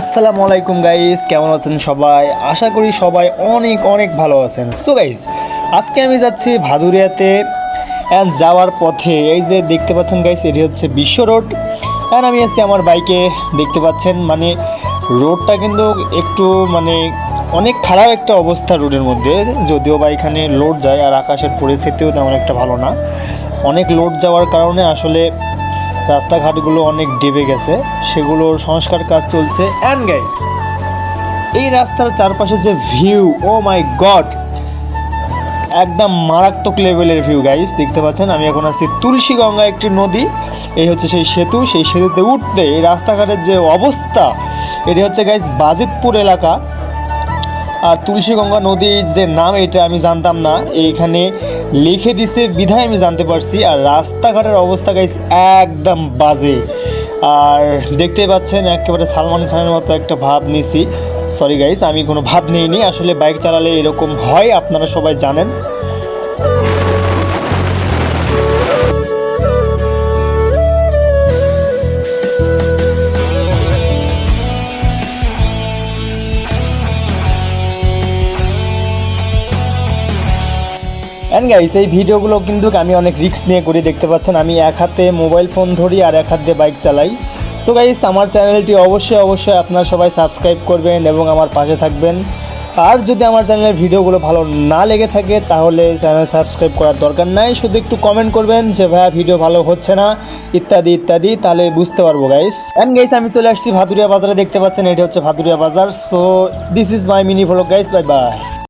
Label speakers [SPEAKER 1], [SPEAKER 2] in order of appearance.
[SPEAKER 1] আসসালামু আলাইকুম গাইস কেমন আছেন সবাই? আশা করি সবাই অনেক অনেক ভালো আছেন। সো গাইস আজকে আমি যাচ্ছি ভাদুরিয়াতে অ্যান্ড যাওয়ার পথে। এই যে দেখতে পাচ্ছেন গাইস এটি হচ্ছে বিশ্ব রোড। অ্যান্ড আমি আছি আমার বাইকে দেখতে পাচ্ছেন মানে রোডটা কিন্তু একটু মানে অনেক খারাপ একটা অবস্থা রোডের মধ্যে। যদিও বা এখানে লোড যায় আর আকাশের পরিস্থিতিও তেমন একটা ভালো না। অনেক লোড যাওয়ার কারণে আসলে রাস্তাঘাটগুলো অনেক ডেবে গেছে। সেগুলোর সংস্কার কাজ চলছে। অ্যান্ড গাইস এই রাস্তার চারপাশে যে ভিউ ও মাই গড একদম মারাত্মক লেভেলের ভিউ গাইস দেখতে পাচ্ছেন? আমি এখন আছি তুলসীগঙ্গা একটি নদী। এই হচ্ছে সেই সেতু। সেই সেতুতে উঠতে এই রাস্তাঘাটের যে অবস্থা, এটি হচ্ছে গাইস বাজিতপুর এলাকা। আর তুলসীগঙ্গা নদীর যে নাম, এটা আমি জানতাম না। এইখানে লিখে দিছে, বিধায় আমি জানতে পারছি। আর রাস্তাঘাটের অবস্থা গাইস একদম বাজে। আর দেখতে পাচ্ছেন, একেবারে সালমান খানের মতো একটা ভাব নিছি। সরি গাইস আমি কোনো ভাব নিইনি। আসলে বাইক চালালে এরকম হয়, আপনারা সবাই জানেন। অ্যান্ড গাইস এই ভিডিওগুলো কিন্তু আমি অনেক রিস্ক নিয়ে করি, দেখতে পাচ্ছেন, আমি এক হাতে মোবাইল ফোন ধরি আর এক হাত বাইক চালাই। সো গাইস আমার চ্যানেলটি অবশ্যই অবশ্যই আপনারা সবাই সাবস্ক্রাইব করবেন এবং আমার পাশে থাকবেন। আর যদি আমার চ্যানেলের ভিডিওগুলো ভালো না লেগে থাকে, তাহলে চ্যানেল সাবস্ক্রাইব করার দরকার নাই। শুধু একটু কমেন্ট করবেন যে, ভাইয়া ভিডিও ভালো হচ্ছে না? ইত্যাদি ইত্যাদি, তাহলে বুঝতে পারব গাইস অ্যান্ড গাইস আমি চলে আসছি ভাদুরিয়া বাজারে, দেখতে পাচ্ছেন, এটি হচ্ছে ভাদুরিয়া বাজার। So this is my mini vlog guys bye bye